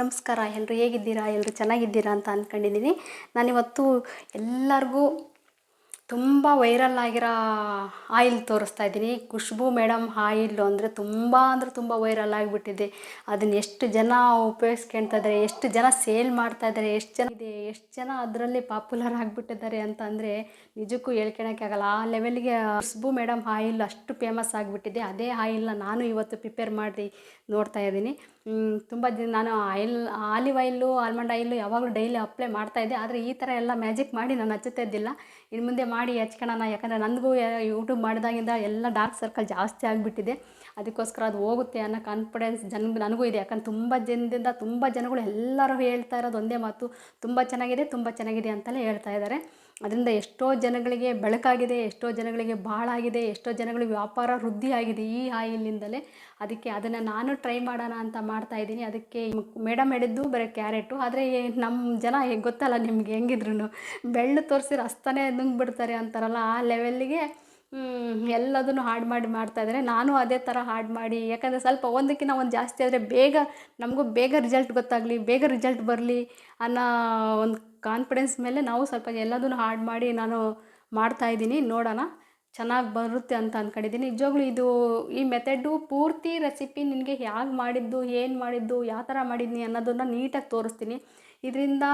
ನಮಸ್ಕಾರ ಎಲ್ಲರೂ ಹೇಗಿದ್ದೀರಾ ಎಲ್ಲರೂ ಚೆನ್ನಾಗಿದ್ದೀರಾ ಅಂತ ಅಂದ್ಕೊಂಡಿದ್ದೀನಿ ನಾನಿವತ್ತು ಎಲ್ಲರಿಗೂ ತುಂಬ ವೈರಲ್ ಆಗಿರೋ ಆಯಿಲ್ ತೋರಿಸ್ತಾ ಇದ್ದೀನಿ. ಖುಷ್ಬು ಮೇಡಮ್ ಆಯಿಲ್ ಅಂದರೆ ತುಂಬ ಅಂದರೆ ತುಂಬ ವೈರಲ್ ಆಗಿಬಿಟ್ಟಿದೆ. ಅದನ್ನು ಎಷ್ಟು ಜನ ಉಪಯೋಗಿಸ್ಕೊಳ್ತಾ ಇದ್ದಾರೆ, ಎಷ್ಟು ಜನ ಸೇಲ್ ಮಾಡ್ತಾ ಇದ್ದಾರೆ, ಎಷ್ಟು ಜನ ಇದೆ, ಎಷ್ಟು ಜನ ಅದರಲ್ಲಿ ಪಾಪ್ಯುಲರ್ ಆಗಿಬಿಟ್ಟಿದ್ದಾರೆ ಅಂತ ಅಂದರೆ ನಿಜಕ್ಕೂ ಆಗಲ್ಲ. ಆ ಲೆವೆಲ್ಗೆ ಖುಷ್ಬು ಮೇಡಮ್ ಆಯಿಲ್ ಅಷ್ಟು ಫೇಮಸ್ ಆಗಿಬಿಟ್ಟಿದೆ. ಅದೇ ಆಯಿಲ್ನ ನಾನು ಇವತ್ತು ಪ್ರಿಪೇರ್ ಮಾಡಿ ನೋಡ್ತಾ ಇದ್ದೀನಿ. ತುಂಬ ದಿನ ನಾನು oil, olive oil almond oil ಯಾವಾಗಲೂ ಡೈಲಿ ಅಪ್ಲೈ ಮಾಡ್ತಾ ಇದ್ದೆ. ಆದರೆ ಈ ಥರ ಎಲ್ಲ ಮ್ಯಾಜಿಕ್ ಮಾಡಿ ನಾನು ಹಚ್ಚುತ್ತಾ ಇದ್ದಿಲ್ಲ ಇನ್ನು ಮುಂದೆ ಮಾಡಿ ಹಚ್ಕೊಳ್ಳೋಣ ಯಾಕಂದರೆ ನನಗೂ ಯೂಟ್ಯೂಬ್ ಮಾಡಿದಾಗಿಂದ ಎಲ್ಲ ಡಾರ್ಕ್ ಸರ್ಕಲ್ ಜಾಸ್ತಿ ಆಗಿಬಿಟ್ಟಿದೆ. ಅದಕ್ಕೋಸ್ಕರ ಅದು ಹೋಗುತ್ತೆ ಅನ್ನೋ ಕಾನ್ಫಿಡೆನ್ಸ್ ಜನ ನನಗೂ ಇದೆ. ಯಾಕಂದ್ರೆ ತುಂಬ ಜನದಿಂದ ತುಂಬ ಜನಗಳು ಎಲ್ಲರೂ ಹೇಳ್ತಾ ಇರೋದು ಒಂದೇ ಮಾತು. ತುಂಬ ಚೆನ್ನಾಗಿದೆ ತುಂಬ ಚೆನ್ನಾಗಿದೆ ಅಂತಲೇ ಹೇಳ್ತಾ ಇದ್ದಾರೆ. ಅದರಿಂದ ಎಷ್ಟೋ ಜನಗಳಿಗೆ ಬೆಳಕಾಗಿದೆ, ಎಷ್ಟೋ ಜನಗಳಿಗೆ ಬಾಳಾಗಿದೆ, ಎಷ್ಟೋ ಜನಗಳಿಗೆ ವ್ಯಾಪಾರ ವೃದ್ಧಿಯಾಗಿದೆ ಈ ಆಯಿಲಿಂದಲೇ ಅದಕ್ಕೆ ಅದನ್ನು ನಾನು ಟ್ರೈ ಮಾಡೋಣ ಅಂತ ಮಾಡ್ತಾ ಇದ್ದೀನಿ. ಅದಕ್ಕೆ ಮೇಡಮ್ ಹೇಳಿದ್ದು ಬರೀ ಕ್ಯಾರೆಟು. ಆದರೆ ನಮ್ಮ ಜನ ಗೊತ್ತಲ್ಲ ನಿಮ್ಗೆ ಹೆಂಗಿದ್ರು ಬೆಳ್ಳು ತೋರಿಸಿದ್ರೆ ಅಸ್ತನೇ ನುಂಗ್ಬಿಡ್ತಾರೆ ಅಂತಾರಲ್ಲ ಆ ಲೆವೆಲ್ಲಿಗೆ ಎಲ್ಲದನ್ನು ಹಾಡು ಮಾಡಿ ಮಾಡ್ತಾಯಿದ್ದಾರೆ ನಾನು ಅದೇ ಥರ ಹಾಡು ಮಾಡಿ, ಯಾಕಂದರೆ ಸ್ವಲ್ಪ ಒಂದಕ್ಕಿಂತ ಒಂದು ಜಾಸ್ತಿ ಆದರೆ ಬೇಗ ನಮಗೂ ಬೇಗ ರಿಸಲ್ಟ್ ಗೊತ್ತಾಗಲಿ, ಬೇಗ ರಿಸಲ್ಟ್ ಬರಲಿ ಅನ್ನೋ ಒಂದು ಕಾನ್ಫಿಡೆನ್ಸ್ ಮೇಲೆ ನಾವು ಸ್ವಲ್ಪ ಎಲ್ಲದನ್ನು ಹಾಡು ಮಾಡಿ ನಾನು ಮಾಡ್ತಾಯಿದ್ದೀನಿ ನೋಡೋಣ ಚೆನ್ನಾಗಿ ಬರುತ್ತೆ ಅಂತ ಅಂದ್ಕೊಂಡಿದ್ದೀನಿ ನಿಜವಾಗ್ಲೂ ಇದು ಈ ಮೆಥಡು ಪೂರ್ತಿ ರೆಸಿಪಿ ನಿನಗೆ ಹೇಗೆ ಮಾಡಿದ್ದು, ಏನು ಮಾಡಿದ್ದು, ಯಾವ ಥರ ಮಾಡಿದ್ನಿ ಅನ್ನೋದನ್ನು ನೀಟಾಗಿ ತೋರಿಸ್ತೀನಿ. ಇದರಿಂದ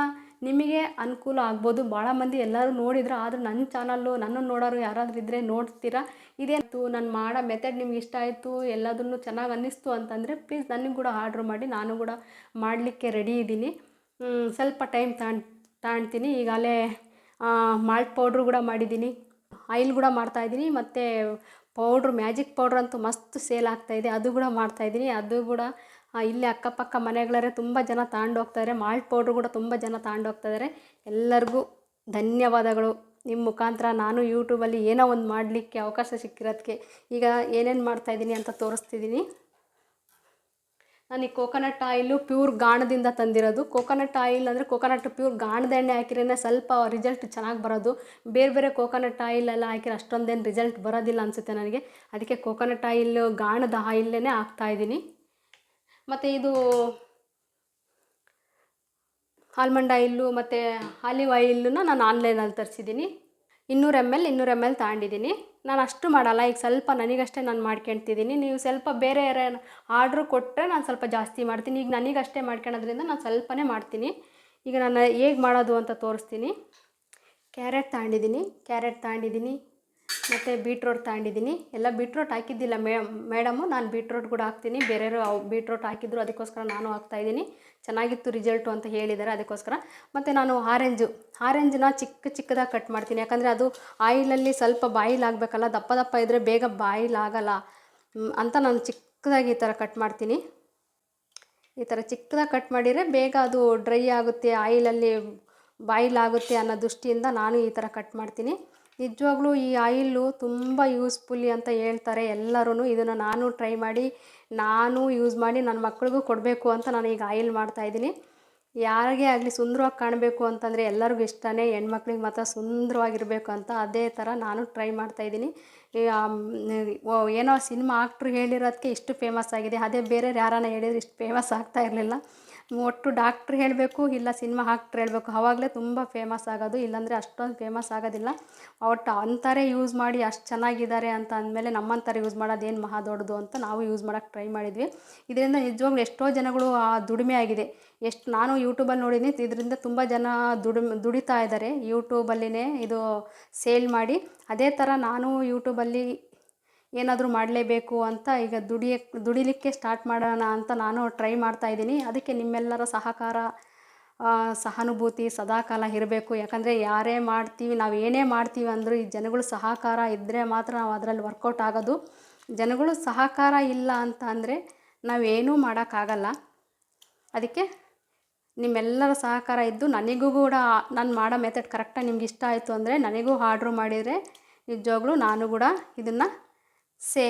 ನಿಮಗೆ ಅನುಕೂಲ ಆಗ್ಬೋದು. ಭಾಳ ಮಂದಿ ಎಲ್ಲರೂ ನೋಡಿದ್ರು, ಆದರೂ ನನ್ನ ಚಾನಲ್ಲು, ನನ್ನನ್ನು ನೋಡೋರು ಯಾರಾದರೂ ಇದ್ದರೆ ನೋಡ್ತೀರಾ? ಇದೇನು ನಾನು ಮಾಡೋ ಮೆಥಡ್ ನಿಮ್ಗೆ ಇಷ್ಟ ಆಯಿತು, ಎಲ್ಲದನ್ನು ಚೆನ್ನಾಗಿ ಅನ್ನಿಸ್ತು ಅಂತಂದರೆ ಪ್ಲೀಸ್ ನನಗೆ ಕೂಡ ಆರ್ಡ್ರ್ ಮಾಡಿ, ನಾನು ಕೂಡ ಮಾಡಲಿಕ್ಕೆ ರೆಡಿ ಇದ್ದೀನಿ. ಸ್ವಲ್ಪ ಟೈಮ್ ತಾಣ್, ತಾಣ್ತೀನಿ. ಈಗಾಗಲೇ ಮಾಲ್ಟ್ ಪೌಡ್ರು ಕೂಡ ಮಾಡಿದ್ದೀನಿ. ಆಯಿಲ್ ಕೂಡ ಮಾಡ್ತಾಯಿದ್ದೀನಿ ಮತ್ತು ಪೌಡ್ರು ಮ್ಯಾಜಿಕ್ ಪೌಡ್ರ್ ಅಂತೂ ಮಸ್ತ್ ಸೇಲ್ ಆಗ್ತಾಯಿದೆ ಅದು ಕೂಡ ಮಾಡ್ತಾಯಿದ್ದೀನಿ ಅದು ಕೂಡ ಇಲ್ಲೇ ಅಕ್ಕಪಕ್ಕ ಮನೆಗಳರೆ ತುಂಬ ಜನ ತಗೊಂಡು ಹೋಗ್ತಾಯಿದ್ದಾರೆ ಮಾಲ್ಟ್ ಪೌಡ್ರ್ ಕೂಡ ತುಂಬ ಜನ ತಗೊಂಡೋಗ್ತಾಯಿದ್ದಾರೆ ಎಲ್ಲರಿಗೂ ಧನ್ಯವಾದಗಳು. ನಿಮ್ಮ ಮುಖಾಂತರ ನಾನು ಯೂಟ್ಯೂಬಲ್ಲಿ ಏನೋ ಒಂದು ಮಾಡಲಿಕ್ಕೆ ಅವಕಾಶ ಸಿಕ್ಕಿರೋದಕ್ಕೆ ಈಗ ಏನೇನು ಮಾಡ್ತಾಯಿದ್ದೀನಿ ಅಂತ ತೋರಿಸ್ತಿದ್ದೀನಿ. ನಾನು ಈ ಕೋಕೋನಟ್ ಆಯಿಲು ಪ್ಯೂರ್ ಗಾಣದಿಂದ ತಂದಿರೋದು. ಕೋಕೋನಟ್ ಆಯಿಲ್ ಅಂದರೆ ಕೋಕೋನಟ್ ಪ್ಯೂರ್ ಗಾಣದ ಎಣ್ಣೆ ಹಾಕಿರೇ ಸ್ವಲ್ಪ ರಿಸಲ್ಟ್ ಚೆನ್ನಾಗಿ ಬರೋದು. ಬೇರೆ ಬೇರೆ ಕೋಕೋನಟ್ ಆಯಿಲ್ ಎಲ್ಲ ಹಾಕಿರೋ ಅಷ್ಟೊಂದೇನು ರಿಸಲ್ಟ್ ಬರೋದಿಲ್ಲ ಅನಿಸುತ್ತೆ ನನಗೆ. ಅದಕ್ಕೆ ಕೋಕೋನಟ್ ಆಯಿಲ್ ಗಾಣದ ಆಯಿಲ್ಲೇ ಹಾಕ್ತಾಯಿದ್ದೀನಿ ಮತ್ತು ಇದು ಆಲ್ಮಂಡ್ ಆಯಿಲ್ಲು ಮತ್ತು ಆಲಿವ್ ಆಯಿಲ್ಲನ್ನ ನಾನು ಆನ್ಲೈನಲ್ಲಿ ತರಿಸಿದ್ದೀನಿ. ಇನ್ನೂರು ಎಂ ಎಲ್ ಇನ್ನೂರು ಎಂ ಎಲ್ ತಗೊಂಡಿದ್ದೀನಿ. ನಾನು ಅಷ್ಟು ಮಾಡಲ್ಲ, ಈಗ ಸ್ವಲ್ಪ ನನಗಷ್ಟೇ ನಾನು ಮಾಡ್ಕೊಳ್ತಿದ್ದೀನಿ ನೀವು ಸ್ವಲ್ಪ ಬೇರೆ ಯಾರು ಆರ್ಡ್ರು ಕೊಟ್ಟರೆ ನಾನು ಸ್ವಲ್ಪ ಜಾಸ್ತಿ ಮಾಡ್ತೀನಿ. ಈಗ ನನಗಷ್ಟೇ ಮಾಡ್ಕೊಳೋದ್ರಿಂದ ನಾನು ಸ್ವಲ್ಪನೇ ಮಾಡ್ತೀನಿ. ಈಗ ನಾನು ಹೇಗೆ ಮಾಡೋದು ಅಂತ ತೋರಿಸ್ತೀನಿ. ಕ್ಯಾರೆಟ್ ತಗೊಂಡಿದ್ದೀನಿ ಕ್ಯಾರೆಟ್ ತಗೊಂಡಿದ್ದೀನಿ. ಮತ್ತು ಬೀಟ್ರೋಟ್ ತಗೊಂಡಿದ್ದೀನಿ. ಎಲ್ಲ ಬೀಟ್ರೋಟ್ ಹಾಕಿದ್ದಿಲ್ಲ ಮೇಡಮು. ನಾನು ಬೀಟ್ರೋಟ್ ಕೂಡ ಹಾಕ್ತೀನಿ. ಬೇರೆಯವರು ಅವು ಬೀಟ್ರೋಟ್ ಹಾಕಿದ್ರು, ಅದಕ್ಕೋಸ್ಕರ ನಾನು ಹಾಕ್ತಾಯಿದ್ದೀನಿ ಚೆನ್ನಾಗಿತ್ತು ರಿಸಲ್ಟು ಅಂತ ಹೇಳಿದ್ದಾರೆ, ಅದಕ್ಕೋಸ್ಕರ. ಮತ್ತು ನಾನು ಆರೆಂಜು. ಆರೆಂಜನ್ನ ಚಿಕ್ಕ ಚಿಕ್ಕದಾಗಿ ಕಟ್ ಮಾಡ್ತೀನಿ. ಯಾಕಂದರೆ ಅದು ಆಯಿಲಲ್ಲಿ ಸ್ವಲ್ಪ ಬಾಯಿಲ್ ಆಗಬೇಕಲ್ಲ ದಪ್ಪ ದಪ್ಪ ಇದ್ದರೆ ಬೇಗ ಬಾಯಿಲ್ ಆಗಲ್ಲ ಅಂತ ನಾನು ಚಿಕ್ಕದಾಗಿ ಈ ಥರ ಕಟ್ ಮಾಡ್ತೀನಿ. ಈ ಥರ ಚಿಕ್ಕದಾಗಿ ಕಟ್ ಮಾಡಿದರೆ ಬೇಗ ಅದು ಡ್ರೈ ಆಗುತ್ತೆ, ಆಯಿಲಲ್ಲಿ ಬಾಯಿಲ್ ಆಗುತ್ತೆ ಅನ್ನೋ ದೃಷ್ಟಿಯಿಂದ ನಾನು ಈ ಥರ ಕಟ್ ಮಾಡ್ತೀನಿ. ನಿಜವಾಗ್ಲೂ ಈ ಆಯಿಲ್ಲು ತುಂಬ ಯೂಸ್ಫುಲ್ಲಿ ಅಂತ ಹೇಳ್ತಾರೆ ಎಲ್ಲರೂ ಇದನ್ನು ನಾನು ಟ್ರೈ ಮಾಡಿ, ನಾನು ಯೂಸ್ ಮಾಡಿ, ನನ್ನ ಮಕ್ಳಿಗೂ ಕೊಡಬೇಕು ಅಂತ ನಾನು ಈಗ ಆಯಿಲ್ ಮಾಡ್ತಾಯಿದ್ದೀನಿ ಯಾರಿಗೇ ಆಗಲಿ ಸುಂದರವಾಗಿ ಕಾಣಬೇಕು ಅಂತಂದರೆ ಎಲ್ಲರಿಗೂ ಇಷ್ಟನೇ, ಹೆಣ್ಮಕ್ಳಿಗೆ ಮಾತ್ರ ಸುಂದರವಾಗಿರಬೇಕು ಅಂತ ಅದೇ ಥರ ನಾನು ಟ್ರೈ ಮಾಡ್ತಾಯಿದ್ದೀನಿ ಏನೋ ಸಿನಿಮಾ ಆಕ್ಟ್ರು ಹೇಳಿರೋದಕ್ಕೆ ಇಷ್ಟು ಫೇಮಸ್ ಆಗಿದೆ. ಅದೇ ಬೇರೆ ಯಾರನ್ನ ಹೇಳಿದ್ರೆ ಇಷ್ಟು ಫೇಮಸ್ ಆಗ್ತಾ ಇರಲಿಲ್ಲ. ಒಟ್ಟು ಡಾಕ್ಟ್ರ್ ಹೇಳಬೇಕು, ಇಲ್ಲ ಸಿನಿಮಾ ಆಕ್ಟ್ರ್ ಹೇಳಬೇಕು ಆವಾಗಲೇ ತುಂಬ ಫೇಮಸ್ ಆಗೋದು. ಇಲ್ಲಾಂದರೆ ಅಷ್ಟೊಂದು ಫೇಮಸ್ ಆಗೋದಿಲ್ಲ. ಒಟ್ಟು ಅಂತಾರೆ ಯೂಸ್ ಮಾಡಿ ಅಷ್ಟು ಚೆನ್ನಾಗಿದ್ದಾರೆ ಅಂತ ಅಂದಮೇಲೆ ನಮ್ಮಂಥರ ಯೂಸ್ ಮಾಡೋದೇನು ಮಹಾ ದೊಡ್ಡದು ಅಂತ ನಾವು ಯೂಸ್ ಮಾಡೋಕ್ಕೆ ಟ್ರೈ ಮಾಡಿದ್ವಿ. ಇದರಿಂದ ನಿಜವಾಗ್ಲೂ ಎಷ್ಟೋ ಜನಗಳು ಆ ದುಡಿಮೆ ಆಗಿದೆ. ಎಷ್ಟು ನಾನು ಯೂಟ್ಯೂಬಲ್ಲಿ ನೋಡಿದ್ದೀನಿ ಇದರಿಂದ ತುಂಬ ಜನ ದುಡಿಮೆ ದುಡಿತಾ ಇದ್ದಾರೆ. ಯೂಟ್ಯೂಬಲ್ಲಿನೇ ಇದು ಸೇಲ್ ಮಾಡಿ. ಅದೇ ಥರ ನಾನು ಯೂಟ್ಯೂಬಲ್ಲಿ ಏನಾದರೂ ಮಾಡಲೇಬೇಕು ಅಂತ ಈಗ ದುಡಿಯಕ್ಕೆ ದುಡಿಲಿಕ್ಕೆ ಸ್ಟಾರ್ಟ್ ಮಾಡೋಣ ಅಂತ ನಾನು ಟ್ರೈ ಮಾಡ್ತಾ ಇದ್ದೀನಿ. ಅದಕ್ಕೆ ನಿಮ್ಮೆಲ್ಲರ ಸಹಕಾರ ಸಹಾನುಭೂತಿ ಸದಾಕಾಲ ಇರಬೇಕು. ಯಾಕಂದರೆ ಯಾರೇ ಮಾಡ್ತೀವಿ, ನಾವು ಏನೇ ಮಾಡ್ತೀವಿ ಅಂದರೂ ಈ ಜನಗಳು ಸಹಕಾರ ಇದ್ದರೆ ಮಾತ್ರ ನಾವು ಅದರಲ್ಲಿ ವರ್ಕೌಟ್ ಆಗೋದು. ಜನಗಳು ಸಹಕಾರ ಇಲ್ಲ ಅಂತ ಅಂದರೆ ನಾವೇನೂ ಮಾಡೋಕ್ಕಾಗಲ್ಲ. ಅದಕ್ಕೆ ನಿಮ್ಮೆಲ್ಲರ ಸಹಕಾರ ಇದ್ದು ನನಗೂ ಕೂಡ ನಾನು ಮಾಡೋ ಮೆಥಡ್ ಕರೆಕ್ಟಾಗಿ ನಿಮ್ಗೆ ಇಷ್ಟ ಆಯಿತು ಅಂದರೆ ನನಗೂ ಆರ್ಡ್ರು ಮಾಡಿದರೆ ನಿಜವಾಗ್ಲೂ ನಾನು ಕೂಡ ಇದನ್ನು ಸೇ,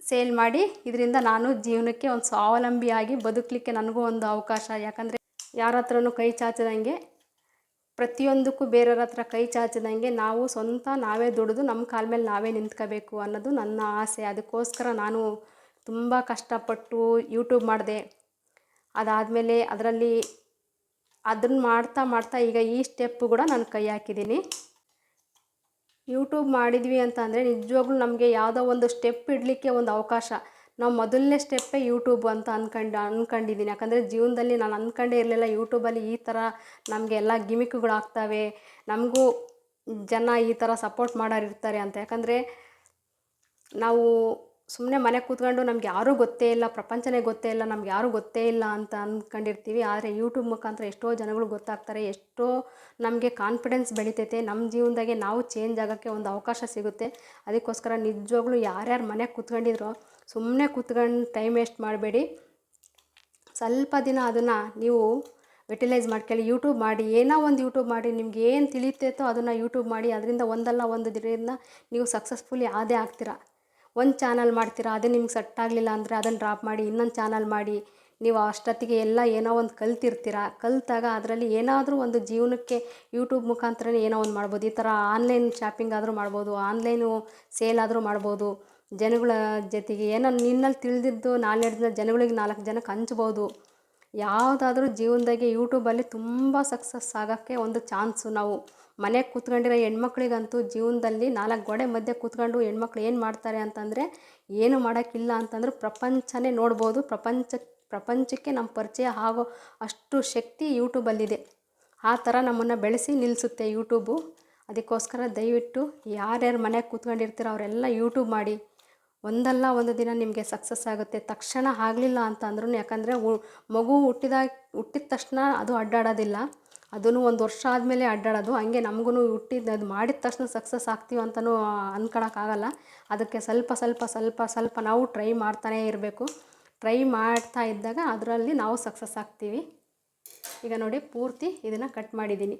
ಸೇಲ್ ಮಾಡಿ ಇದರಿಂದ ನಾನು ಜೀವನಕ್ಕೆ ಒಂದು ಸ್ವಾವಲಂಬಿಯಾಗಿ ಬದುಕಲಿಕ್ಕೆ ನನಗೂ ಒಂದು ಅವಕಾಶ. ಯಾಕಂದರೆ ಯಾರ ಹತ್ರನೂ ಕೈ ಚಾಚದಂಗೆ, ಪ್ರತಿಯೊಂದಕ್ಕೂ ಬೇರೆಯವ್ರ ಹತ್ರ ಕೈ ಚಾಚದಂಗೆ ನಾವು ಸ್ವಂತ ನಾವೇ ದುಡಿದು ನಮ್ಮ ಕಾಲ ಮೇಲೆ ನಾವೇ ನಿಂತ್ಕೋಬೇಕು ಅನ್ನೋದು ನನ್ನ ಆಸೆ. ಅದಕ್ಕೋಸ್ಕರ ನಾನು ತುಂಬ ಕಷ್ಟಪಟ್ಟು ಯೂಟ್ಯೂಬ್ ಮಾಡಿದೆ. ಅದಾದಮೇಲೆ ಅದರಲ್ಲಿ ಅದನ್ನು ಮಾಡ್ತಾ ಮಾಡ್ತಾ ಈಗ ಈ ಸ್ಟೆಪ್ ಕೂಡ ನಾನು ಕೈ ಹಾಕಿದ್ದೀನಿ. ಯೂಟ್ಯೂಬ್ ಮಾಡಿದ್ವಿ ಅಂತ ಅಂದರೆ ನಿಜವಾಗ್ಲೂ ನಮಗೆ ಯಾವುದೋ ಒಂದು ಸ್ಟೆಪ್ ಇಡಲಿಕ್ಕೆ ಒಂದು ಅವಕಾಶ. ನಾವು ಮೊದಲನೇ ಸ್ಟೆಪ್ಪೇ ಯೂಟ್ಯೂಬ್ ಅಂತ ಅಂದ್ಕೊಂಡು ಅಂದ್ಕೊಂಡಿದ್ದೀನಿ ಯಾಕಂದರೆ ಜೀವನದಲ್ಲಿ ನಾನು ಅಂದ್ಕೊಂಡೇ ಇರಲಿಲ್ಲ. ಯೂಟ್ಯೂಬಲ್ಲಿ ಈ ಥರ ನಮಗೆ ಎಲ್ಲ ಗಿಮಿಕ್ಗಳಾಗ್ತವೆ ನಮಗೂ ಜನ ಈ ಥರ ಸಪೋರ್ಟ್ ಮಾಡೋರು ಇರ್ತಾರೆ ಅಂತ. ಯಾಕಂದರೆ ನಾವು ಸುಮ್ಮನೆ ಮನೆ ಕೂತ್ಕೊಂಡು ನಮ್ಗೆ ಯಾರೂ ಗೊತ್ತೇ ಇಲ್ಲ, ಪ್ರಪಂಚನೇ ಗೊತ್ತೇ ಇಲ್ಲ, ನಮ್ಗೆ ಯಾರೂ ಗೊತ್ತೇ ಇಲ್ಲ ಅಂತ ಅಂದ್ಕೊಂಡಿರ್ತೀವಿ ಆದರೆ ಯೂಟ್ಯೂಬ್ ಮುಖಾಂತರ ಎಷ್ಟೋ ಜನಗಳು ಗೊತ್ತಾಗ್ತಾರೆ, ಎಷ್ಟೋ ನಮಗೆ ಕಾನ್ಫಿಡೆನ್ಸ್ ಬೆಳಿತೈತೆ ನಮ್ಮ ಜೀವನದಾಗೆ ನಾವು ಚೇಂಜ್ ಆಗೋಕ್ಕೆ ಒಂದು ಅವಕಾಶ ಸಿಗುತ್ತೆ. ಅದಕ್ಕೋಸ್ಕರ ನಿಜವಾಗ್ಲೂ ಯಾರ್ಯಾರು ಮನೆಗೆ ಕೂತ್ಕೊಂಡಿದ್ರೋ ಸುಮ್ಮನೆ ಕೂತ್ಕೊಂಡು ಟೈಮ್ ವೇಸ್ಟ್ ಮಾಡಬೇಡಿ. ಸ್ವಲ್ಪ ದಿನ ಅದನ್ನು ನೀವು ಯುಟಿಲೈಸ್ ಮಾಡ್ಕೊಳ್ಳಿ. ಯೂಟ್ಯೂಬ್ ಮಾಡಿ, ಏನೋ ಒಂದು ಯೂಟ್ಯೂಬ್ ಮಾಡಿ, ನಿಮ್ಗೆ ಏನು ತಿಳಿತೈತೋ ಅದನ್ನು ಯೂಟ್ಯೂಬ್ ಮಾಡಿ, ಅದರಿಂದ ಒಂದಲ್ಲ ಒಂದು ದಿನದಿಂದ ನೀವು ಸಕ್ಸಸ್ಫುಲಿ ಆದೇ ಆಗ್ತೀರಾ. ಒಂದು ಚಾನಲ್ ಮಾಡ್ತೀರಾ, ಅದೇ ನಿಮ್ಗೆ ಸೆಟ್ ಆಗಲಿಲ್ಲ ಅಂದರೆ ಅದನ್ನು ಡ್ರಾಪ್ ಮಾಡಿ ಇನ್ನೊಂದು ಚಾನಲ್ ಮಾಡಿ. ನೀವು ಅಷ್ಟೊತ್ತಿಗೆ ಎಲ್ಲ ಏನೋ ಒಂದು ಕಲ್ತಿರ್ತೀರ. ಕಲ್ತಾಗ ಅದರಲ್ಲಿ ಏನಾದರೂ ಒಂದು ಜೀವನಕ್ಕೆ ಯೂಟ್ಯೂಬ್ ಮುಖಾಂತರನೇ ಏನೋ ಒಂದು ಮಾಡ್ಬೋದು. ಈ ಥರ ಆನ್ಲೈನ್ ಶಾಪಿಂಗ್ ಆದರೂ ಮಾಡ್ಬೋದು ಆನ್ಲೈನು ಸೇಲ್ ಆದರೂ ಮಾಡ್ಬೋದು. ಜನಗಳ ಜೊತೆಗೆ ಏನೋ ನಿನ್ನಲ್ಲಿ ತಿಳಿದಿದ್ದು ನಾಲೆಡ್ಜ್ನ ಜನಗಳಿಗೆ ನಾಲ್ಕು ಜನಕ್ಕೆ ಹಂಚ್ಬೋದು. ಯಾವುದಾದ್ರೂ ಜೀವನದಾಗೆ ಯೂಟ್ಯೂಬಲ್ಲಿ ತುಂಬ ಸಕ್ಸಸ್ ಆಗೋಕ್ಕೆ ಒಂದು ಚಾನ್ಸು ನಾವು. ಮನೆಗೆ ಕೂತ್ಕೊಂಡಿರೋ ಹೆಣ್ಮಕ್ಳಿಗಂತೂ ಜೀವನದಲ್ಲಿ ನಾಲ್ಕು ಗೋಡೆ ಮಧ್ಯೆ ಕೂತ್ಕೊಂಡು ಹೆಣ್ಮಕ್ಳು ಏನು ಮಾಡ್ತಾರೆ ಅಂತಂದರೆ, ಏನು ಮಾಡೋಕ್ಕಿಲ್ಲ ಅಂತಂದ್ರೆ ಪ್ರಪಂಚನೇ ನೋಡ್ಬೋದು. ಪ್ರಪಂಚ, ಪ್ರಪಂಚಕ್ಕೆ ನಮ್ಮ ಪರಿಚಯ ಆಗೋ ಅಷ್ಟು ಶಕ್ತಿ ಯೂಟ್ಯೂಬಲ್ಲಿದೆ. ಆ ಥರ ನಮ್ಮನ್ನು ಬೆಳೆಸಿ ನಿಲ್ಲಿಸುತ್ತೆ ಯೂಟ್ಯೂಬು. ಅದಕ್ಕೋಸ್ಕರ ದಯವಿಟ್ಟು ಯಾರ್ಯಾರು ಮನೆಗೆ ಕೂತ್ಕೊಂಡಿರ್ತೀರೋ ಅವರೆಲ್ಲ ಯೂಟ್ಯೂಬ್ ಮಾಡಿ. ಒಂದಲ್ಲ ಒಂದು ದಿನ ನಿಮಗೆ ಸಕ್ಸಸ್ ಆಗುತ್ತೆ. ತಕ್ಷಣ ಆಗಲಿಲ್ಲ ಅಂತ ಅಂದ್ರೂ ಯಾಕಂದರೆ ಮಗು ಹುಟ್ಟಿದ ಹುಟ್ಟಿದ ತಕ್ಷಣ ಅದು ಅಡ್ಡಾಡೋದಿಲ್ಲ. ಅದೂ ಒಂದು ವರ್ಷ ಆದಮೇಲೆ ಅಡ್ಡಾಡೋದು. ಹಂಗೆ ನಮಗೂ ಹುಟ್ಟಿದ್ದು ಅದು ಮಾಡಿದ ತಕ್ಷಣ ಸಕ್ಸಸ್ ಆಗ್ತೀವಿ ಅಂತಲೂ ಅಂದ್ಕೊಳಕ್ಕಾಗಲ್ಲ ಅದಕ್ಕೆ ಸ್ವಲ್ಪ ಸ್ವಲ್ಪ ಸ್ವಲ್ಪ ಸ್ವಲ್ಪ ನಾವು ಟ್ರೈ ಮಾಡ್ತಾನೇ ಇರಬೇಕು. ಟ್ರೈ ಮಾಡ್ತಾ ಇದ್ದಾಗ ಅದರಲ್ಲಿ ನಾವು ಸಕ್ಸಸ್ ಆಗ್ತೀವಿ. ಈಗ ನೋಡಿ ಪೂರ್ತಿ ಇದನ್ನು ಕಟ್ ಮಾಡಿದ್ದೀನಿ.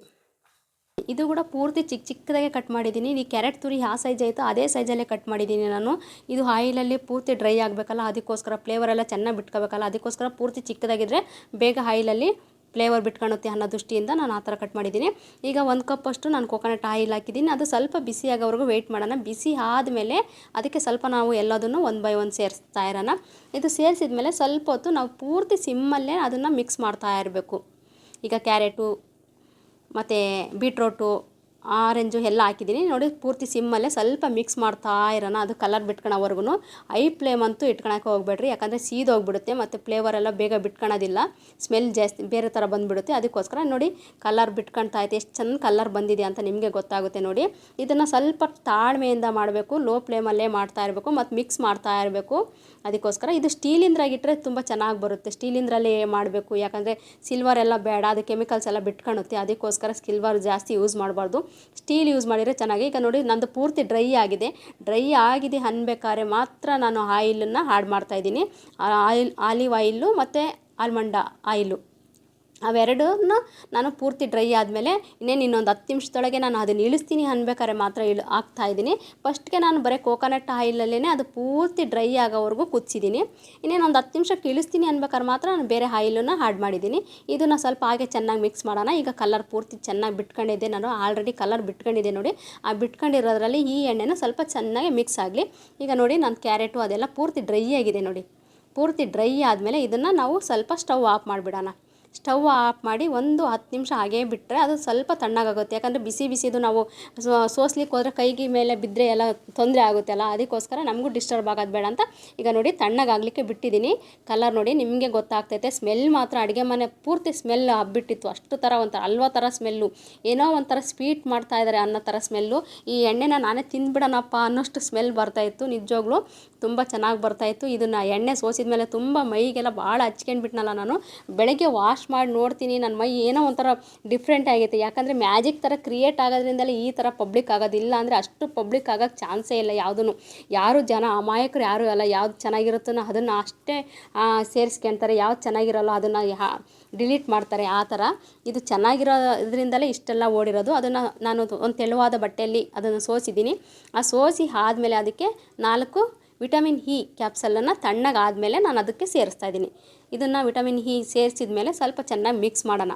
ಇದು ಕೂಡ ಪೂರ್ತಿ ಚಿಕ್ಕ ಚಿಕ್ಕದಾಗೆ ಕಟ್ ಮಾಡಿದ್ದೀನಿ. ಈ ಕ್ಯಾರೆಟ್ ತುರಿ ಯಾವ ಸೈಜ್ ಆಯಿತು ಅದೇ ಸೈಜಲ್ಲೇ ಕಟ್ ಮಾಡಿದ್ದೀನಿ ನಾನು. ಇದು ಆಯಿಲಲ್ಲಿ ಪೂರ್ತಿ ಡ್ರೈ ಆಗಬೇಕಲ್ಲ, ಅದಕ್ಕೋಸ್ಕರ ಫ್ಲೇವರೆಲ್ಲ ಚೆನ್ನಾಗಿ ಬಿಟ್ಕೋಬೇಕಲ್ಲ, ಅದಕ್ಕೋಸ್ಕರ ಪೂರ್ತಿ ಚಿಕ್ಕದಾಗಿದ್ದರೆ ಬೇಗ ಆಯಿಲಲ್ಲಿ ಫ್ಲೇವರ್ ಬಿಟ್ಕೊಳುತ್ತೆ ಅನ್ನೋ ದೃಷ್ಟಿಯಿಂದ ನಾನು ಆ ಥರ ಕಟ್ ಮಾಡಿದ್ದೀನಿ. ಈಗ ಒಂದು ಕಪ್ಪಷ್ಟು ನಾನು ಕೊಕೊನಟ್ ಆಯಿಲ್ ಹಾಕಿದ್ದೀನಿ. ಅದು ಸ್ವಲ್ಪ ಬಿಸಿ ಆಗೋವರೆಗೂ ವೆಯ್ಟ್ ಮಾಡೋಣ. ಬಿಸಿ ಆದಮೇಲೆ ಅದಕ್ಕೆ ಸ್ವಲ್ಪ ನಾವು ಎಲ್ಲದನ್ನು ಒನ್ ಬೈ ಒನ್ ಸೇರಿಸ್ತಾ ಇರೋಣ. ಇದು ಸೇರಿಸಿದ ಮೇಲೆ ಸ್ವಲ್ಪ ಹೊತ್ತು ನಾವು ಪೂರ್ತಿ ಸಿಮ್ಮಲ್ಲೇ ಅದನ್ನು ಮಿಕ್ಸ್ ಮಾಡ್ತಾ ಇರಬೇಕು. ಈಗ ಕ್ಯಾರೆಟು, ಮತ್ತು ಬೀಟ್ರೋಟು ಆರೆಂಜು ಎಲ್ಲ ಹಾಕಿದ್ದೀನಿ. ನೋಡಿ, ಪೂರ್ತಿ ಸಿಮ್ಮಲ್ಲೇ ಸ್ವಲ್ಪ ಮಿಕ್ಸ್ ಮಾಡ್ತಾ ಇರೋಣ. ಅದು ಕಲರ್ ಬಿಟ್ಕೊಳೋವರೆಗೂ ಐ ಫ್ಲೇಮ್ ಅಂತೂ ಇಟ್ಕೊಳಕ್ಕೆ ಹೋಗ್ಬೇಡ್ರಿ. ಯಾಕಂದರೆ ಸೀದೋಗ್ಬಿಡುತ್ತೆ ಮತ್ತು ಫ್ಲೇವರ್ ಎಲ್ಲ ಬೇಗ ಬಿಟ್ಕೊಳೋದಿಲ್ಲ. ಸ್ಮೆಲ್ ಜಾಸ್ತಿ, ಬೇರೆ ಥರ ಬಂದುಬಿಡುತ್ತೆ. ಅದಕ್ಕೋಸ್ಕರ ನೋಡಿ ಕಲರ್ ಬಿಟ್ಕೊಳ್ತಾ ಐತೆ ಎಷ್ಟು ಚೆಂದ ಕಲರ್ ಬಂದಿದೆ ಅಂತ ನಿಮಗೆ ಗೊತ್ತಾಗುತ್ತೆ ನೋಡಿ. ಇದನ್ನು ಸ್ವಲ್ಪ ತಾಳ್ಮೆಯಿಂದ ಮಾಡಬೇಕು. ಲೋ ಫ್ಲೇಮಲ್ಲೇ ಮಾಡ್ತಾ ಇರಬೇಕು. ಮತ್ತು ಮಿಕ್ಸ್ ಮಾಡ್ತಾ ಇರಬೇಕು. ಅದಕ್ಕೋಸ್ಕರ ಇದು ಸ್ಟೀಲಿಂದ್ರಾಗಿಟ್ಟರೆ ತುಂಬ ಚೆನ್ನಾಗಿ ಬರುತ್ತೆ. ಸ್ಟೀಲಿಂದ್ರಲ್ಲೇ ಮಾಡಬೇಕು. ಯಾಕಂದರೆ ಸಿಲ್ವರ್ ಎಲ್ಲ ಬೇಡ. ಅದು ಕೆಮಿಕಲ್ಸ್ ಎಲ್ಲ ಬಿಟ್ಕೊಳುತ್ತೆ. ಅದಕ್ಕೋಸ್ಕರ ಸಿಲ್ವರ್ ಜಾಸ್ತಿ ಯೂಸ್ ಮಾಡಬಾರ್ದು. ಸ್ಟೀಲ್ ಯೂಸ್ ಮಾಡಿದರೆ ಚೆನ್ನಾಗಿ. ಈಗ ನೋಡಿ, ನಂದು ಪೂರ್ತಿ ಡ್ರೈ ಆಗಿದೆ. ಡ್ರೈ ಆಗಿದೆ ಅನ್ಬೇಕಾದ್ರೆ ಮಾತ್ರ ನಾನು ಆಯಿಲನ್ನು ಆ್ಯಡ್ ಮಾಡ್ತಾಯಿದ್ದೀನಿ ಆಯಿಲ್, ಆಲಿವ್ ಆಯಿಲು ಮತ್ತು ಆಲ್ಮಂಡ ಆಯಿಲು. ಅವೆರಡನ್ನ ನಾನು ಪೂರ್ತಿ ಡ್ರೈ ಆದಮೇಲೆ ಇನ್ನೇನು ಇನ್ನೊಂದು ಹತ್ತು ನಿಮಿಷದೊಳಗೆ ನಾನು ಅದನ್ನು ಇಳಿಸ್ತೀನಿ ಅನ್ಬೇಕಾದ್ರೆ ಮಾತ್ರ ಇಳು ಹಾಕ್ತಾಯಿದ್ದೀನಿ ಫಸ್ಟ್ಗೆ ನಾನು ಬರೀ ಕೋಕೋನಟ್ ಆಯಿಲಲ್ಲೇ ಅದು ಪೂರ್ತಿ ಡ್ರೈ ಆಗೋವರೆಗೂ ಕುದಿಸಿದ್ದೀನಿ. ಇನ್ನೇನು ಒಂದು ಹತ್ತು ನಿಮಿಷಕ್ಕೆ ಇಳಿಸ್ತೀನಿ ಅನ್ಬೇಕಾದ್ರೆ ಮಾತ್ರ ನಾನು ಬೇರೆ ಆಯಿಲನ್ನು ಆ್ಯಡ್ ಮಾಡಿದ್ದೀನಿ. ಇದನ್ನು ಸ್ವಲ್ಪ ಹಾಗೆ ಚೆನ್ನಾಗಿ ಮಿಕ್ಸ್ ಮಾಡೋಣ. ಈಗ ಕಲರ್ ಪೂರ್ತಿ ಚೆನ್ನಾಗಿ ಬಿಟ್ಕೊಂಡಿದ್ದೆ. ನಾನು ಆಲ್ರೆಡಿ ಕಲರ್ ಬಿಟ್ಕೊಂಡಿದ್ದೆ ನೋಡಿ. ಆ ಬಿಟ್ಕೊಂಡಿರೋದ್ರಲ್ಲಿ ಈ ಎಣ್ಣೆನ ಸ್ವಲ್ಪ ಚೆನ್ನಾಗಿ ಮಿಕ್ಸ್ ಆಗಲಿ. ಈಗ ನೋಡಿ ನಾನು ಕ್ಯಾರೆಟು ಅದೆಲ್ಲ ಪೂರ್ತಿ ಡ್ರೈ ಆಗಿದೆ ನೋಡಿ. ಪೂರ್ತಿ ಡ್ರೈ ಆದಮೇಲೆ ಇದನ್ನು ನಾವು ಸ್ವಲ್ಪ ಸ್ಟವ್ ಆಫ್ ಮಾಡಿಬಿಡೋಣ. ಸ್ಟವ್ ಆಫ್ ಮಾಡಿ ಒಂದು ಹತ್ತು ನಿಮಿಷ ಹಾಗೇ ಬಿಟ್ಟರೆ ಅದು ಸ್ವಲ್ಪ ತಣ್ಣಗಾಗುತ್ತೆ. ಯಾಕಂದರೆ ಬಿಸಿ ಬಿಸಿದು ನಾವು ಸೋಸ್ಲಿಕ್ಕೆ ಹೋದರೆ ಕೈಗೆ ಮೇಲೆ ಬಿದ್ದರೆ ಎಲ್ಲ ತೊಂದರೆ ಆಗುತ್ತೆ ಅಲ್ಲ ಅದಕ್ಕೋಸ್ಕರ ನಮಗೂ ಡಿಸ್ಟರ್ಬ್ ಆಗೋದು ಬೇಡ ಅಂತ ಈಗ ನೋಡಿ ತಣ್ಣಗಾಗಲಿಕ್ಕೆ ಬಿಟ್ಟಿದ್ದೀನಿ. ಕಲರ್ ನೋಡಿ ನಿಮಗೆ ಗೊತ್ತಾಗ್ತೈತೆ. ಸ್ಮೆಲ್ ಮಾತ್ರ ಅಡುಗೆ ಮನೆ ಪೂರ್ತಿ ಸ್ಮೆಲ್ ಹಬ್ಬಿಟ್ಟಿತ್ತು. ಅಷ್ಟು ಥರ ಒಂಥರ ಅಲ್ವ ಥರ ಸ್ಮೆಲ್ಲು ಏನೋ ಒಂಥರ ಸ್ವೀಟ್ ಮಾಡ್ತಾ ಇದ್ದಾರೆ ಅನ್ನೋ ಥರ ಸ್ಮೆಲ್ಲು ಈ ಎಣ್ಣೆನ ನಾನೇ ತಿಂದ್ಬಿಡೋಣಪ್ಪ ಅನ್ನೋಷ್ಟು ಸ್ಮೆಲ್ ಬರ್ತಾಯಿತ್ತು ನಿಜವಾಗ್ಲೂ ತುಂಬ ಚೆನ್ನಾಗಿ ಬರ್ತಾಯಿತ್ತು ಇದನ್ನು ಎಣ್ಣೆ ಸೋಸಿದ ಮೇಲೆ ತುಂಬ ಮೈಗೆಲ್ಲ ಭಾಳ ಹಚ್ಕೊಂಡ್ಬಿಟ್ನಲ್ಲ ನಾನು. ಬೆಳಗ್ಗೆ ವಾಶ್ ಮಾಡಿ ನೋಡ್ತೀನಿ ನನ್ನ ಮೈ ಏನೋ ಒಂಥರ ಡಿಫ್ರೆಂಟ್ ಆಗೈತೆ. ಯಾಕಂದರೆ ಮ್ಯಾಜಿಕ್ ಥರ ಕ್ರಿಯೇಟ್ ಆಗೋದ್ರಿಂದಲೇ ಈ ಥರ ಪಬ್ಲಿಕ್ ಆಗೋದಿಲ್ಲ ಅಂದರೆ ಅಷ್ಟು ಪಬ್ಲಿಕ್ ಆಗೋಕ್ಕೆ ಚಾನ್ಸೇ ಇಲ್ಲ ಯಾವುದೂ ಯಾರು ಜನ ಅಮಾಯಕರು, ಯಾರು ಅಲ್ಲ, ಯಾವ್ದು ಚೆನ್ನಾಗಿರುತ್ತೋ ಅದನ್ನು ಅಷ್ಟೇ ಸೇರಿಸ್ಕೊಂತಾರೆ. ಯಾವ್ದು ಚೆನ್ನಾಗಿರಲ್ಲ ಅದನ್ನು ಡಿಲೀಟ್ ಮಾಡ್ತಾರೆ. ಆ ಥರ ಇದು ಚೆನ್ನಾಗಿರೋ ಇದರಿಂದಲೇ ಇಷ್ಟೆಲ್ಲ ಓಡಿರೋದು. ಅದನ್ನು ನಾನು ಒಂದು ತೆಳುವಾದ ಬಟ್ಟೆಯಲ್ಲಿ ಅದನ್ನು ಸೋಸಿದ್ದೀನಿ. ಆ ಸೋಸಿ ಆದಮೇಲೆ ಅದಕ್ಕೆ ನಾಲ್ಕು ವಿಟಮಿನ್ ಇ ಕ್ಯಾಪ್ಸಲನ್ನು ತಣ್ಣಗಾದಮೇಲೆ ನಾನು ಅದಕ್ಕೆ ಸೇರಿಸ್ತಾ ಇದ್ದೀನಿ. ಇದನ್ನು ವಿಟಮಿನ್ ಇ ಸೇರಿಸಿದ ಮೇಲೆ ಸ್ವಲ್ಪ ಚೆನ್ನಾಗಿ ಮಿಕ್ಸ್ ಮಾಡೋಣ.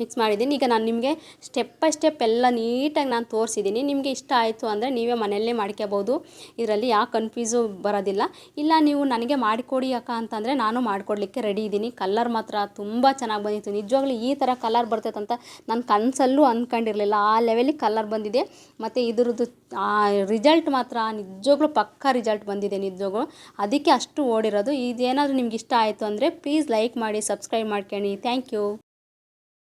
ಮಿಕ್ಸ್ ಮಾಡಿದ್ದೀನಿ. ಈಗ ನಾನು ನಿಮಗೆ ಸ್ಟೆಪ್ ಬೈ ಸ್ಟೆಪ್ ಎಲ್ಲ ನೀಟಾಗಿ ನಾನು ತೋರಿಸಿದ್ದೀನಿ. ನಿಮಗೆ ಇಷ್ಟ ಆಯಿತು ಅಂದರೆ ನೀವೇ ಮನೆಯಲ್ಲೇ ಮಾಡ್ಕೋಬೋದು ಇದರಲ್ಲಿ ಯಾವ ಕನ್ಫ್ಯೂಸು ಬರೋದಿಲ್ಲ. ಇಲ್ಲ ನೀವು ನನಗೆ ಮಾಡಿಕೊಡಿ ಅಕ್ಕ ಅಂತಂದರೆ ನಾನು ಮಾಡಿಕೊಡ್ಲಿಕ್ಕೆ ರೆಡಿ ಇದ್ದೀನಿ. ಕಲರ್ ಮಾತ್ರ ತುಂಬ ಚೆನ್ನಾಗಿ ಬಂದಿತ್ತು. ನಿಜವಾಗ್ಲೂ ಈ ಥರ ಕಲರ್ ಬರ್ತೈತೆ ಅಂತ ನಾನು ಕನಸಲ್ಲೂ ಅಂದ್ಕೊಂಡಿರಲಿಲ್ಲ ಆ ಲೆವೆಲಿಗೆ ಕಲರ್ ಬಂದಿದೆ. ಮತ್ತು ಇದ್ರದ್ದು, ಆ ರಿಸಲ್ಟ್ ಮಾತ್ರ ನಿಜವಾಗ್ಲೂ ಪಕ್ಕಾ ರಿಸಲ್ಟ್ ಬಂದಿದೆ ನಿಜವಾಗ್ಲೂ. ಅದಕ್ಕೆ ಅಷ್ಟು ಓಡಿರೋದು. ಇದೇನಾದರೂ ನಿಮ್ಗೆ ಇಷ್ಟ ಆಯಿತು ಅಂದರೆ ಪ್ಲೀಸ್ ಲೈಕ್ ಮಾಡಿ ಸಬ್ಸ್ಕ್ರೈಬ್ ಮಾಡ್ಕೊಳ್ಳಿ ಥ್ಯಾಂಕ್ ಯು